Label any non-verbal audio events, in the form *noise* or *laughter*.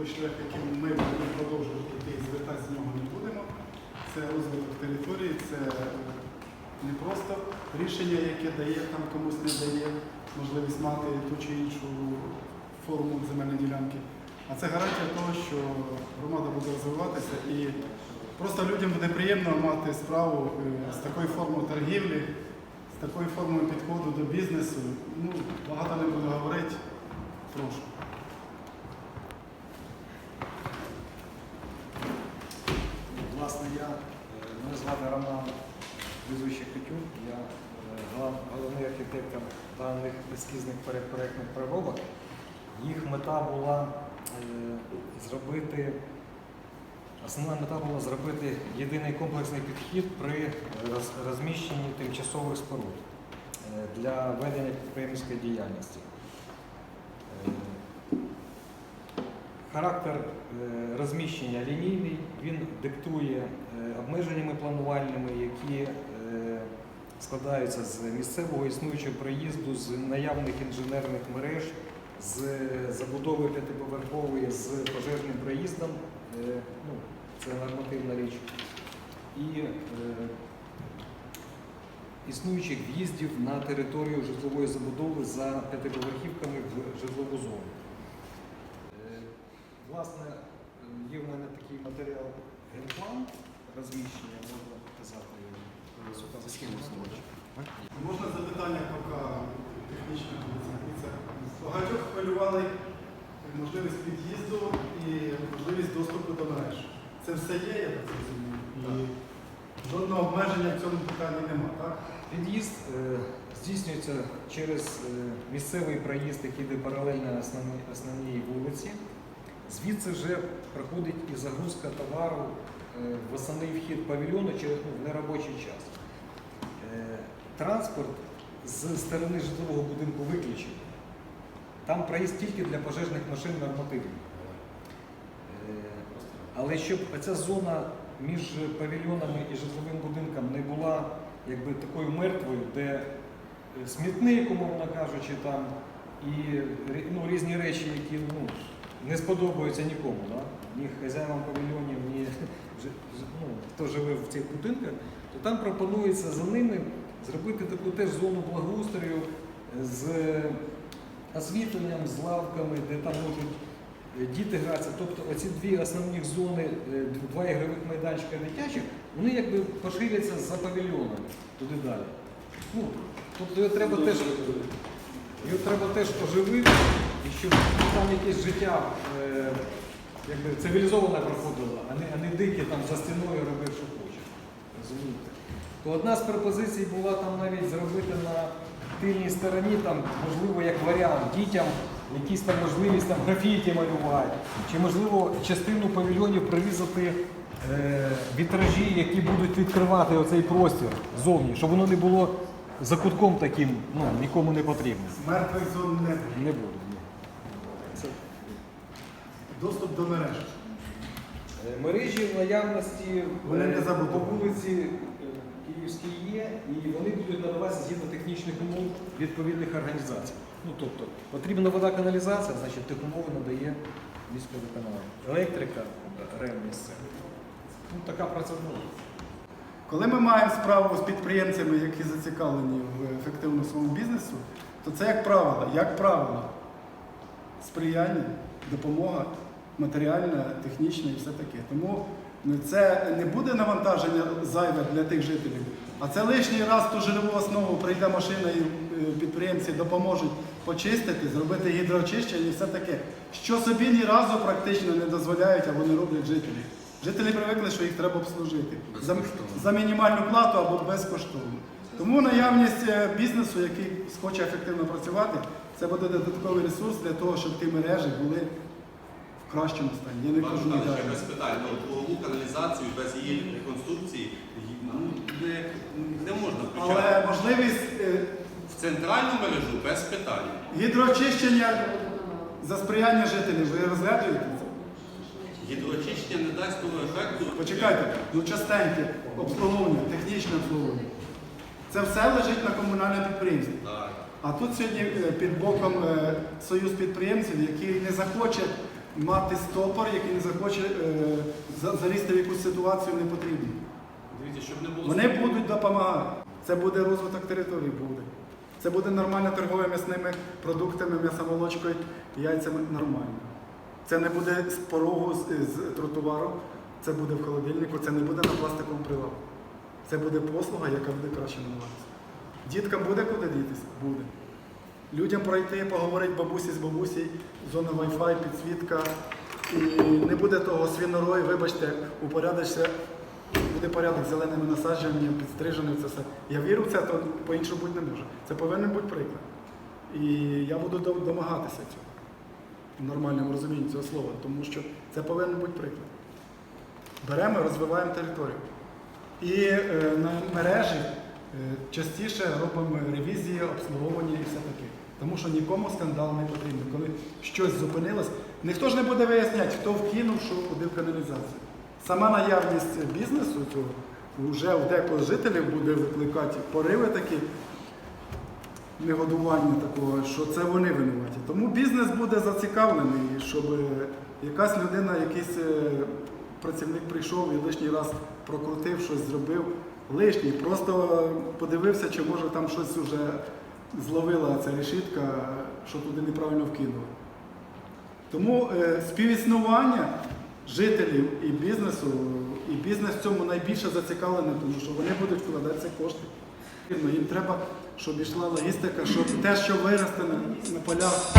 той шлях, яким ми будемо продовжувати йти і звертати з нього не будемо. Це розвиток території, це не просто рішення, яке дає там комусь не дає можливість мати ту чи іншу форму земельної ділянки. А це гарантія того, що громада буде розвиватися і просто людям буде приємно мати справу е, з такою формою торгівлі, з такою формою підходу до бізнесу. Ну, багато не буду говорити. Прошу. Власне, я, е, мене звати Роман Візвище Петюк, я е, глав- головний даних ескізних передпроектних проробок. Їх мета була е, зробити, основна мета була зробити єдиний комплексний підхід при розміщенні тимчасових споруд е, для ведення підприємницької діяльності. Е, Характер е, розміщення лінійний, він диктує е, обмеженнями планувальними, які е, складаються з місцевого існуючого проїзду, з наявних інженерних мереж, з забудови п'ятиповерхової з пожежним проїздом. Е, Ну, це нормативна річ. І е, існуючих в'їздів на територію житлової забудови за п'ятиповерхівками в житлову зону. Е, Власне, є в мене такий матеріал генплан розміщення, можна показати схему запитання поки технічне це багатьох хвилювали можливість під'їзду і можливість доступу до мереж. Це все є, я так розумію. І жодного обмеження в цьому питанні немає, так? Під'їзд е, здійснюється через е, місцевий проїзд, який йде паралельно основній, основній вулиці. Звідси вже проходить і загрузка товару е, в основний вхід павільйону через ну, в неробочий час. Е, Транспорт з сторони житлового будинку виключений. Там проїзд тільки для пожежних машин нормативний. Е, Але щоб ця зона між павільйонами і житловим будинком не була якби такою мертвою, де е, смітник, умовно кажучи, там і ну, різні речі, які ну, не сподобаються нікому, да? ні хазяїнам павільйонів, ні *laughs* ну, хто живе в цих будинках, то там пропонується за ними зробити таку теж зону благоустрою з освітленням, з лавками, де там можуть е, діти гратися. Тобто оці дві основні зони, е, два ігрових майданчика дитячих, вони якби поширяться за павільйонами туди далі. Ну, тобто його треба теж, його треба теж оживити, і щоб там якесь життя е, якби цивілізоване проходило, а не, а не дике там за стіною хоче. Розумієте? То одна з пропозицій була там навіть зробити на тильній стороні, там, можливо, як варіант, дітям якісь там можливість там, графіті малювати, чи можливо частину павільйонів прирізати е, вітражі, які будуть відкривати оцей простір зовні, щоб воно не було за кутком таким, ну, нікому не потрібним. Мертвих зон не буде. Не буде. ні. Доступ до мереж. Е, Мережі в наявності Вони не е, по вулиці е, Київській є, і вони будуть надаватися згідно технічних умов відповідних організацій. Ну тобто потрібна вода каналізація, значить тих умови надає міське виконання. Електрика, РЕМ місце. Ну така процедура. Коли ми маємо справу з підприємцями, які зацікавлені в ефективному своєму бізнесу, то це як правило, як правило, сприяння, допомога матеріальна, технічна і все таке. Тому ну, це не буде навантаження зайве для тих жителів, а це лишній раз ту жирову основу прийде машина і е, підприємці допоможуть почистити, зробити гідроочищення і все таке, що собі ні разу практично не дозволяють або не роблять жителі. Жителі привикли, що їх треба обслужити за, за мінімальну плату або безкоштовно. Тому наявність е, бізнесу, який схоче ефективно працювати, це буде додатковий ресурс для того, щоб ті мережі були в кращому стані. Я не кажу Михайлович, ідеально. без питань, ну, каналізацію без її реконструкції ну, не, не можна включати. Але можливість е, В центральну мережу без питань. гідроочищення за сприяння жителів, ви розглядуєте це? Гідроочищення не дасть того ефекту. Почекайте, ну частеньке обслуговування, технічне обслуговування. Це все лежить на комунальному підприємстві. Так. А тут сьогодні е, під боком е, союз підприємців, який не захоче мати стопор, який не захоче е, за- залізти в якусь ситуацію непотрібну. Дивіться, щоб не було Вони будуть допомагати. Це буде розвиток території, буде. Це буде нормальна торговля м'ясними продуктами, м'ясомолочкою, яйцями нормально. Це не буде з порогу з, з тротуару, це буде в холодильнику, це не буде на пластиковому прилавку. Це буде послуга, яка буде краще надаватися. Діткам буде куди дітися? Буде. Людям пройти, поговорити бабусі з бабусі, зона Wi-Fi, підсвітка. І не буде того свінорою, вибачте, упорядочся, буде порядок зеленими насадженнями, підстриженим, це все. Я вірю в це, то по-іншому бути не може. Це повинен бути приклад. І я буду домагатися цього в нормальному розумінні цього слова, тому що це повинен бути приклад. Беремо, розвиваємо територію. І е, на мережі е, частіше робимо ревізії, обслуговування і все таке. Тому що нікому скандал не потрібен. Коли щось зупинилось, ніхто ж не буде виясняти, хто вкинув, що куди в каналізацію. Сама наявність бізнесу цього вже в декого жителів буде викликати пориви такі негодування такого, що це вони винуваті. Тому бізнес буде зацікавлений, щоб якась людина, якийсь е, працівник прийшов і лишній раз прокрутив, щось зробив. Лишній, просто подивився, чи може там щось вже зловила ця решітка, що туди неправильно вкинули. Тому е, співіснування жителів і бізнесу, і бізнес в цьому найбільше зацікавлений, тому що вони будуть вкладатися кошти. Їм треба, щоб йшла логістика, щоб те, що виросте на полях,